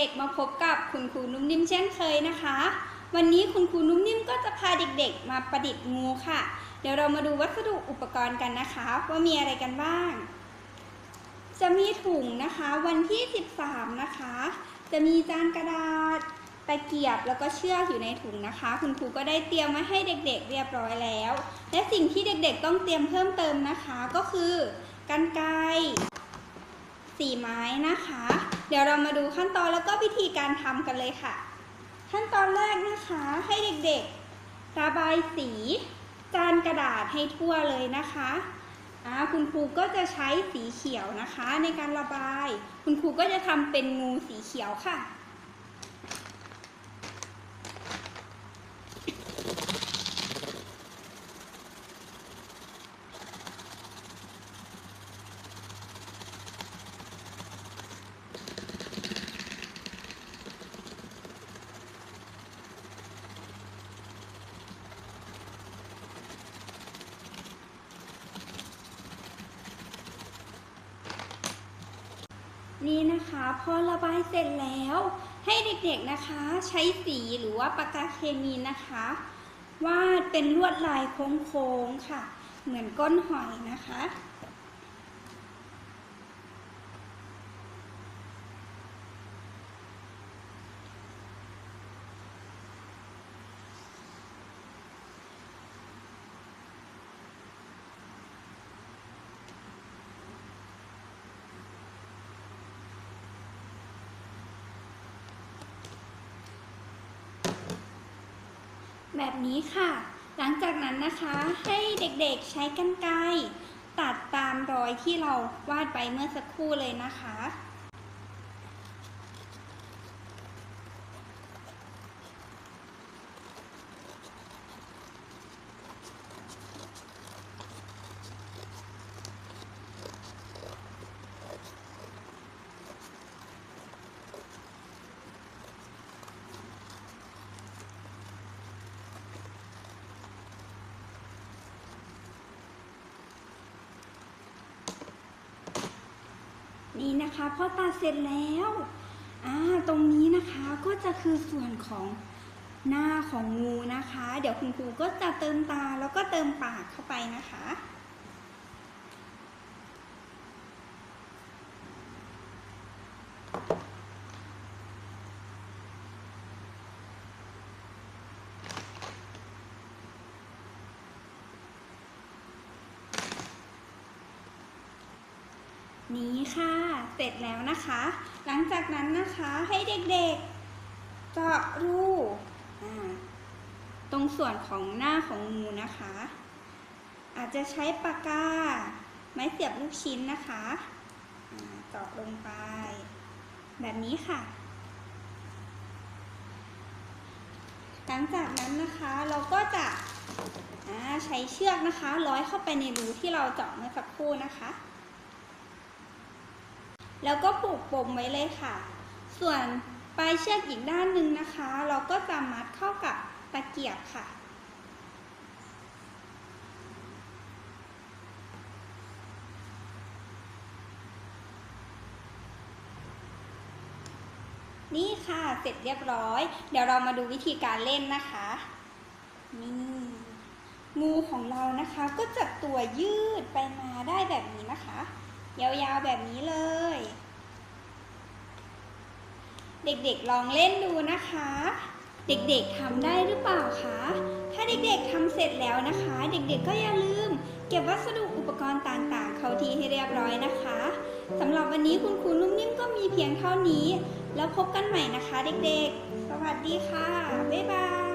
ด็กๆ มาพบกับคุณครูนุ่มนิ่มเช่นเคยนะคะ วันนี้คุณครูนุ่มนิ่มก็จะพาเด็กๆ มาประดิษฐ์งูค่ะ เดี๋ยวเรามาดูวัสดุอุปกรณ์กันนะคะ ว่ามีอะไรกันบ้าง จะมีถุงนะคะ วันที่ 13 นะคะ จะมีจานกระดาษตะเกียบแล้วก็เชือกอยู่ในถุงนะคะ คุณครูก็ได้เตรียมมาให้เด็กๆ เรียบร้อยแล้ว และสิ่งที่เด็กๆ ต้องเตรียมเพิ่มเติมนะคะ ก็คือกันไก สีไม้นะคะ เดี๋ยวเรามาดูขั้นตอนแล้วก็วิธีการทำกันเลยค่ะ ขั้นตอนแรกนะคะให้เด็กๆ ระบายสีจานกระดาษให้ทั่วเลยนะคะอ่าคุณครูก็จะใช้สีเขียวนะคะ ในการระบาย คุณครูก็จะทำเป็นงูสีเขียวค่ะ นี่นะคะพอระบายเสร็จแล้ว ให้เด็กๆนะคะใช้สีหรือว่าปากกาเคมีนะคะ วาดเป็นลวดลายโค้งๆค่ะ เหมือนก้นหอยนะคะ แบบนี้ค่ะ หลังจากนั้นนะคะให้เด็กๆใช้กรรไกรตัดตามรอยที่เราวาดไปเมื่อสักครู่เลยนะคะ นี่นะคะพอตัดเสร็จแล้วอ่าตรงนี้นะคะก็จะคือส่วนของหน้าของงูนะคะ เดี๋ยวคุณครูก็จะเติมตาแล้วก็เติมปากเข้าไปนะคะ นี้ค่ะ เสร็จแล้วนะคะ หลังจากนั้นนะคะให้เด็กๆเจาะรูตรงส่วนของหน้าของงูนะคะ อาจจะใช้ปากกา ไม้เสียบลูกชิ้นนะคะเจาะลงไป แบบนี้ค่ะ หลังจากนั้นนะคะเราก็จะใช้เชือกนะคะ ร้อยเข้าไปในรูที่เราเจาะเมื่อสักครู่นะคะ แล้วก็ผูกปมไว้เลยค่ะ ส่วนปลายเชือกอีกด้านหนึ่งนะคะ เราก็จะมัดเข้ากับตะเกียบค่ะ นี่ค่ะเสร็จเรียบร้อย เดี๋ยวเรามาดูวิธีการเล่นนะคะ นี่งูของเรานะคะก็จะตัวยืดไปมาได้แบบนี้นะคะ ยาวๆแบบนี้เลย เด็กๆลองเล่นดูนะคะ เด็กๆทำได้หรือเปล่าคะ ถ้าเด็กๆทำเสร็จแล้วนะคะ เด็กๆก็อย่าลืม เก็บวัสดุอุปกรณ์ต่างๆ เข้าที่ให้เรียบร้อยนะคะสำหรับวันนี้คุณครูนุ่มนิ่มก็มีเพียงเท่านี้ แล้วพบกันใหม่นะคะ เด็กๆ สวัสดีค่ะ บ๊ายบาย